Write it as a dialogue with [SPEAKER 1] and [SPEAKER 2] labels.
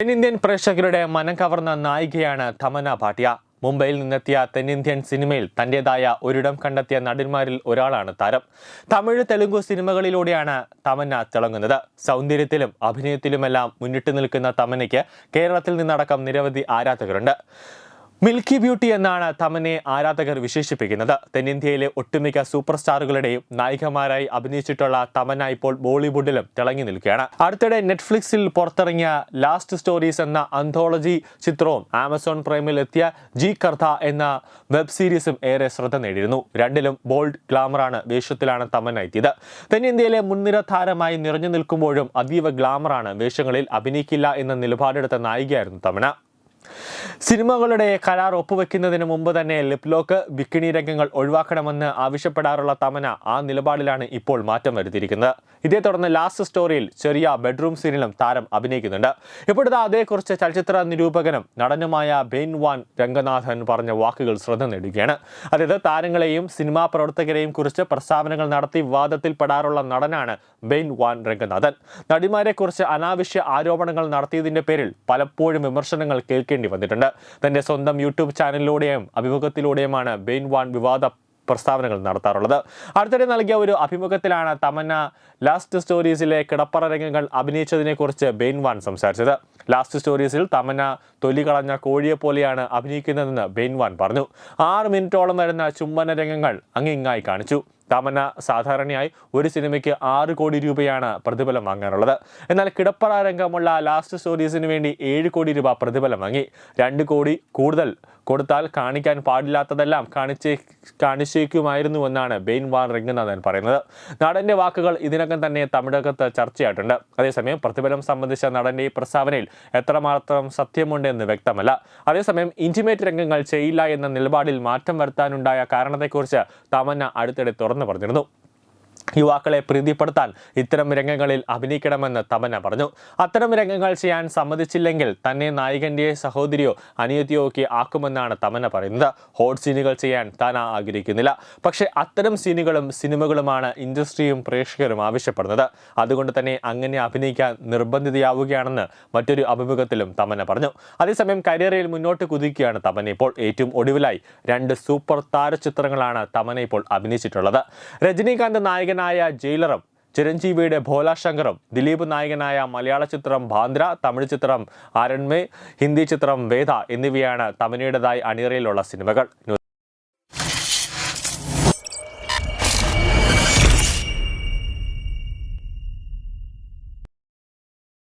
[SPEAKER 1] തെന്നിന്ത്യൻ പ്രേക്ഷകരുടെ മനം കവർന്ന നായികയാണ് തമന ഭാട്ടിയ. മുംബൈയിൽ നിന്നെത്തിയ തെന്നിന്ത്യൻ സിനിമയിൽ തന്റേതായ ഒരിടം കണ്ടെത്തിയ നടന്മാരിൽ ഒരാളാണ് താരം. തമിഴ് തെലുങ്ക് സിനിമകളിലൂടെയാണ് തമന്ന തിളങ്ങുന്നത്. സൗന്ദര്യത്തിലും അഭിനയത്തിലുമെല്ലാം മുന്നിട്ട് നിൽക്കുന്ന തമനയ്ക്ക് കേരളത്തിൽ നിന്നടക്കം നിരവധി ആരാധകരുണ്ട്. മിൽക്കി ബ്യൂട്ടി എന്നാണ് തമനെ ആരാധകർ വിശേഷിപ്പിക്കുന്നത്. തെന്നിന്ത്യയിലെ ഒട്ടുമിക്ക സൂപ്പർ സ്റ്റാറുകളുടെയും നായികമാരായി അഭിനയിച്ചിട്ടുള്ള തമന ഇപ്പോൾ ബോളിവുഡിലും തിളങ്ങി നിൽക്കുകയാണ്. അടുത്തിടെ നെറ്റ്ഫ്ലിക്സിൽ പുറത്തിറങ്ങിയ ലാസ്റ്റ് സ്റ്റോറീസ് എന്ന അന്തോളജി ചിത്രവും ആമസോൺ പ്രൈമിൽ എത്തിയ ജി കർത്ത എന്ന വെബ് സീരീസും ഏറെ ശ്രദ്ധ നേടിയിരുന്നു. രണ്ടിലും ബോൾഡ് ഗ്ലാമറാണ് വേഷത്തിലാണ് തമന എത്തിയത്. തെന്നിന്ത്യയിലെ മുൻനിര താരമായി നിറഞ്ഞു നിൽക്കുമ്പോഴും അതീവ ഗ്ലാമറാണ് വേഷങ്ങളിൽ അഭിനയിക്കില്ല എന്ന നിലപാടെടുത്ത നായികയായിരുന്നു തമന സിനിമകളുടെ കരാർ ഒപ്പുവെക്കുന്നതിന് മുമ്പ് തന്നെ ലിപ്ലോക്ക് ബിക്കിണി രംഗങ്ങൾ ഒഴിവാക്കണമെന്ന് ആവശ്യപ്പെടാറുള്ള തമന ആ നിലപാടിലാണ് ഇപ്പോൾ മാറ്റം വരുത്തിയിരിക്കുന്നത്. ഇതേ തുടർന്ന് ലാസ്റ്റ് സ്റ്റോറിയിൽ ചെറിയ ബെഡ്റൂം സീനിലും താരം അഭിനയിക്കുന്നുണ്ട്. ഇപ്പോഴത്തെ അതേക്കുറിച്ച് ചലച്ചിത്ര നിരൂപകനും നടനുമായ ബെയിൻ വാൻ രംഗനാഥൻ പറഞ്ഞ വാക്കുകൾ ശ്രദ്ധ നേടുകയാണ്. അതായത് താരങ്ങളെയും സിനിമാ പ്രവർത്തകരെയും കുറിച്ച് പ്രസ്താവനകൾ നടത്തി വിവാദത്തിൽപ്പെടാറുള്ള നടനാണ് ബെയിൻ വാൻ രംഗനാഥൻ. നടിമാരെ കുറിച്ച് അനാവശ്യ ആരോപണങ്ങൾ നടത്തിയതിന്റെ പേരിൽ പലപ്പോഴും വിമർശനങ്ങൾ കേൾക്കേണ്ടി വന്നിട്ടുണ്ട്. തന്റെ സ്വന്തം യൂട്യൂബ് ചാനലിലൂടെയും അഭിമുഖത്തിലൂടെയുമാണ് ബെയിൻ വാൻ വിവാദ പ്രസ്താവനകൾ നടത്താറുള്ളത്. അടുത്തിടെ നൽകിയ ഒരു അഭിമുഖത്തിലാണ് തമന്ന ലാസ്റ്റ് സ്റ്റോറീസിലെ കിടപ്പറ രംഗങ്ങൾ അഭിനയിച്ചതിനെക്കുറിച്ച് ബെയിൻ വാൻ സംസാരിച്ചത്. ലാസ്റ്റ് സ്റ്റോറീസിൽ തമന്ന തൊലി കളഞ്ഞ കോഴിയെ പോലെയാണ് അഭിനയിക്കുന്നതെന്ന് ബെയിൻ വാൻ പറഞ്ഞു. ആറ് മിനിറ്റോളം വരുന്ന ചുംബന രംഗങ്ങൾ അങ്ങിങ്ങായി കാണിച്ചു. തമന്ന സാധാരണയായി ഒരു സിനിമയ്ക്ക് ആറ് കോടി രൂപയാണ് പ്രതിഫലം വാങ്ങാറുള്ളത് എന്നാൽ കിടപ്പറ രംഗമുള്ള ലാസ്റ്റ് സ്റ്റോറീസിന് വേണ്ടി ഏഴ് കോടി രൂപ പ്രതിഫലം വാങ്ങി. രണ്ട് കോടി കൂടുതൽ കൊടുത്താൽ കാണിക്കാൻ പാടില്ലാത്തതെല്ലാം കാണിച്ചേ കാണിച്ചേക്കുമായിരുന്നുവെന്നാണ് ബെയിൻ വാൻ രംഗനാഥൻ പറയുന്നത്. നടന്റെ വാക്കുകൾ ഇതിനകം തന്നെ തമിഴകത്ത് ചർച്ചയായിട്ടുണ്ട്. അതേസമയം പ്രതിഫലം സംബന്ധിച്ച നടന്റെ ഈ പ്രസ്താവനയിൽ എത്രമാത്രം സത്യമുണ്ടെന്ന് വ്യക്തമല്ല. അതേസമയം ഇന്റിമേറ്റ് രംഗങ്ങൾ ചെയ്യില്ല എന്ന നിലപാടിൽ മാറ്റം വരുത്താനുണ്ടായ കാരണത്തെക്കുറിച്ച് തമന്ന അടുത്തിടെ തുറന്നു പറഞ്ഞിരുന്നു. യുവാക്കളെ പ്രീതിപ്പെടുത്താൻ ഇത്തരം രംഗങ്ങളിൽ അഭിനയിക്കണമെന്ന് തമന്ന പറഞ്ഞു. അത്തരം രംഗങ്ങൾ ചെയ്യാൻ സമ്മതിച്ചില്ലെങ്കിൽ തന്നെ നായകന്റെ സഹോദരിയോ അനിയത്തിയോ ഒക്കെ ആക്കുമെന്നാണ് തമന്ന പറയുന്നത്. ഹോട്ട് സീനുകൾ ചെയ്യാൻ താൻ ആഗ്രഹിക്കുന്നില്ല. പക്ഷേ അത്തരം സീനുകളും സിനിമകളുമാണ് ഇൻഡസ്ട്രിയും പ്രേക്ഷകരും ആവശ്യപ്പെടുന്നത്. അതുകൊണ്ട് തന്നെ അങ്ങനെ അഭിനയിക്കാൻ നിർബന്ധിതയാവുകയാണെന്ന് മറ്റൊരു അഭിമുഖത്തിലും തമന്ന പറഞ്ഞു. അതേസമയം കരിയറിൽ മുന്നോട്ട് കുതിക്കുകയാണ് തമന ഇപ്പോൾ. ഏറ്റവും ഒടുവിലായി രണ്ട് സൂപ്പർ താര ചിത്രങ്ങളാണ് തമന ഇപ്പോൾ അഭിനയിച്ചിട്ടുള്ളത്. രജനീകാന്ത് നായകനായ ജയിലറും ചിരഞ്ജീവിയുടെ ഭോലാശങ്കറും ദിലീപ് നായകനായ മലയാള ചിത്രം ഭാന്ദ്ര തമിഴ് ചിത്രം അരൺമേ ഹിന്ദി ചിത്രം വേദ എന്നിവയാണ് തമനയുടേതായി അണിയറയിലുള്ള സിനിമകൾ.